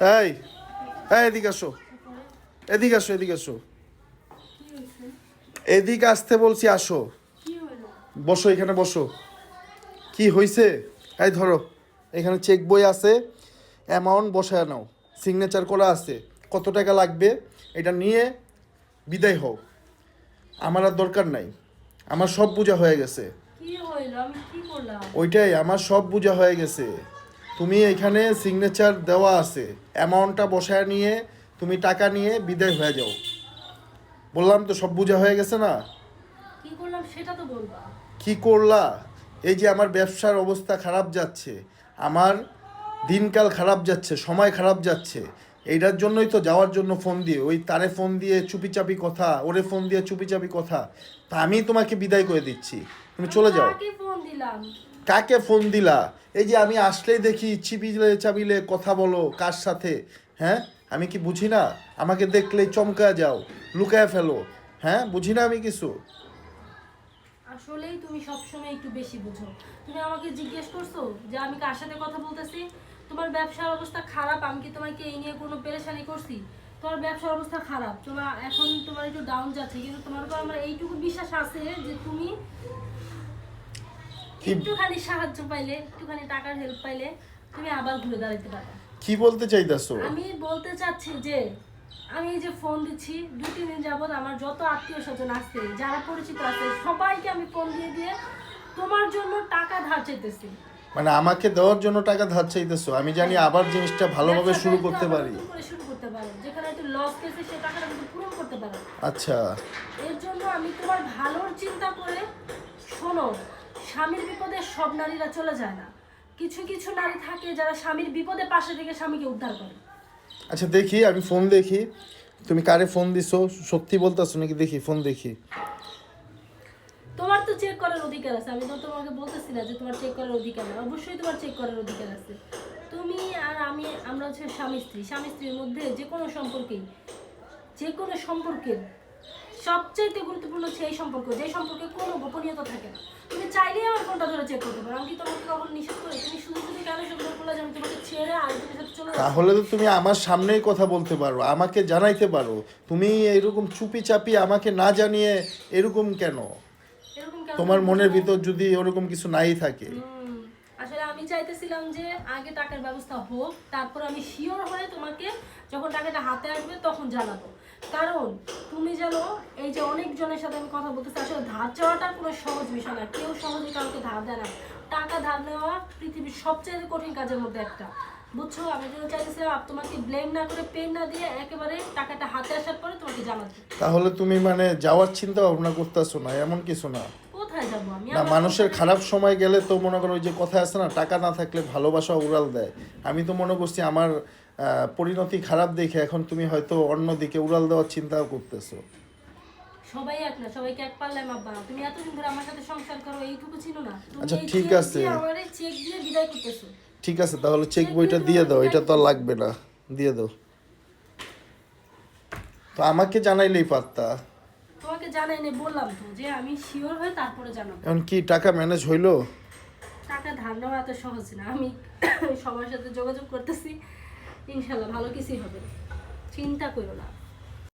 এই এই এদিকে আসো। এদিকে আসো এদিকে আসো। এদিকে আসতে বলছি আসো। বসো এখানে বসো। কি হয়েছে এই ধরো এখানে চেক বই আছে। অ্যামাউন্ট বসায় নাও। সিগনেচার করা আছে। কত টাকা লাগবে? এটা নিয়ে বিদায় হও। আমার আর দরকার নাই। আমার সব বোঝা হয়ে গেছে। ওইটাই আমার সব বোঝা হয়ে গেছে। তুমি এখানে সিগনেচার দেওয়া আছে। অ্যামাউন্টটা বসায় নিয়ে তুমি টাকা নিয়ে বিদায় হয়ে যাও। বললাম তো সব বোঝা হয়ে গেছে না? কি করলাম সেটা তো বলবা। কি করলা? এই যে আমার ব্যবসার অবস্থা খারাপ যাচ্ছে আমার দিনকাল খারাপ যাচ্ছে সময় খারাপ যাচ্ছে এইটার জন্যই তো যাওয়ার জন্য ফোন দিয়ে ওই তারে ফোন দিয়ে চুপিচাপি কথা ওরে ফোন দিয়ে চুপিচাপি কথা তা আমি তোমাকে বিদায় করে দিচ্ছি। তুমি চলে যাও। কাকে ফোন কাকে ফোন দিলা? এই যে আমি আসলেই দেখি চিপিলে চাবিলে কথা বলো কার সাথে হ্যাঁ? আমি কি বুঝি না? আমাকে দেখলে চমকা যাও, লুকায় ফেলো হ্যাঁ? বুঝি না আমি কিছু? আসলেই তুমি সবসময় একটু বেশি বুঝো। তুমি আমাকে জিজ্ঞেস করছ যে আমি কার সাথে কথা বলতেছি? তোমার ব্যবসার অবস্থা খারাপ, আমি কি তোমাকে এই নিয়ে কোনো পেরেশানি করছি? তোমার ব্যবসার অবস্থা খারাপ, তোমার, এখন তোমার একটু ডাউন যাচ্ছে, কিন্তু তোমার উপর আমার এইটুকু বিশ্বাস আছে যে তুমি একটুখানি সাহায্য পাইলে একটুখানি টাকার হেল্প পাইলে তুমি আবার ঘুরে দাঁড়াতে পারো। কি বলতে চাইতেছো? আমি বলতে চাচ্ছি যে আমি এই যে ফোন দিচ্ছি দু তিন দিন যাবত আমার যত আত্মীয় স্বজন আছে যারা পরিচিত আছে সবাইকে আমি ফোন দিয়ে দিয়ে তোমার জন্য টাকা ধার চাইতেছি। মানে আমাকে দেওয়ার জন্য টাকা ধার চাইতেছো? আমি জানি আবার জিনিসটা ভালোভাবে শুরু করতে পারি। শুরু করতে পারো। যেখানে একটু লস গেছে সে টাকাটা কিন্তু পূরণ করতে পারো। আচ্ছা। এর জন্য আমি তোমার ভালোর চিন্তা করে শোনো স্বামীর বিপদে সব নারীরা চলে যায় না। কিছু কিছু নারী থাকে যারা স্বামীর বিপদে পাশে থেকে স্বামীকে উদ্ধার করে। আচ্ছা দেখি আমি ফোন দেখি। তুমি কারে ফোন দিছো? সত্যি বলতেছো নাকি? দেখি ফোন দেখি। তোমার তো চেক করার অধিকার আছে। আমি তো তোমাকে বলতেছি না যে তোমার চেক করার অধিকার নেই। অবশ্যই তোমার চেক করার অধিকার আছে। তুমি আর আমি আমরা হচ্ছে স্বামী স্ত্রী। স্বামী স্ত্রীর মধ্যে যে কোনো সম্পর্কেই যে কোনো সম্পর্কের সবচাইতে গুরুত্বপূর্ণ এই সম্পর্ক যে সম্পর্কে কোনো গোপনীয়তা থাকে না। তুমি চাইলেই আমার ফোনটা ধরে চেক করতে পারো। আমি কি তোমাকে কখন নিষেধ করি? তুমি শুধু শুধু কেন সুন্দর করলে যে আমি তোমাকে ছেড়ে আরেকজনের সাথে চলে তাহলে তো তুমি আমার সামনেই কথা বলতে পারো আমাকে জানাইতে পারো। তুমি এরকম চুপি চাপি আমাকে না জানিয়ে এরকম কেন? তোমার মনের ভিতর যদি ওরকম কিছু নাই থাকে। আসলে আমি চাইতেছিলাম যে আগে টাকার ব্যবস্থা হোক তারপর আমি শিওর হয়ে তোমাকে যখন টাকাটা হাতে আসবে তখন জানাব। কারণ তুমি জানো এই যে অনেকজনের সাথে আমি কথা বলতেছি আসলে ধার চাওয়াটা কোনো সহজ বিষয় না। কেউ সহজে কাউকে ধার দেয় না। টাকা ধার নেওয়া পৃথিবীর সবচেয়ে কঠিন কাজের মধ্যে একটা। বুঝছ? আমি যেন চাইতেছিলাম তোমাকে ব্লেম না করে পেন না দিয়ে একেবারে টাকাটা হাতে আসার পরে তোমাকে জানাতে। তাহলে তুমি মানে যাওয়ার চিন্তা ভাবনা করতেছো না এমন কিছু না? কোথায় যাব আমি? না মানুষের খারাপ সময় গেলে তো মনে করো ওই যে কথা আছে না টাকা না থাকলে ভালোবাসা উড়াল দেয়। আমি তো মনে করছি আমার পরিণতি খারাপ দেখে এখন তুমি হয়তো অন্য দিকে উড়াল দেওয়ার চিন্তাও করতেছো। সবাই এক না সবাইকে এক পাল্লায় মাপ তুমি এতদিন ধরে আমার সাথে সংসার করো এইটুকু ছিল না। আচ্ছা, ঠিক আছে। আমারে চেক দিয়ে বিদায় করতেছো। ঠিক আছে তাহলে চেক বইটা দিয়ে দাও এটা তো লাগবে না। দিয়ে দাও। তো আমাকে জানাইলেই পারতা তোমাকে বললাম তো যে আমি শিওর হয়ে তারপরে জানাব। এখন কি টাকা ম্যানেজ হইল? টাকা ধার নেওয়া এত সহজ না আমি সবার সাথে যোগাযোগ করতেছি। ইনশাল্লাহ ভালো কিছুই হবে চিন্তা করো না।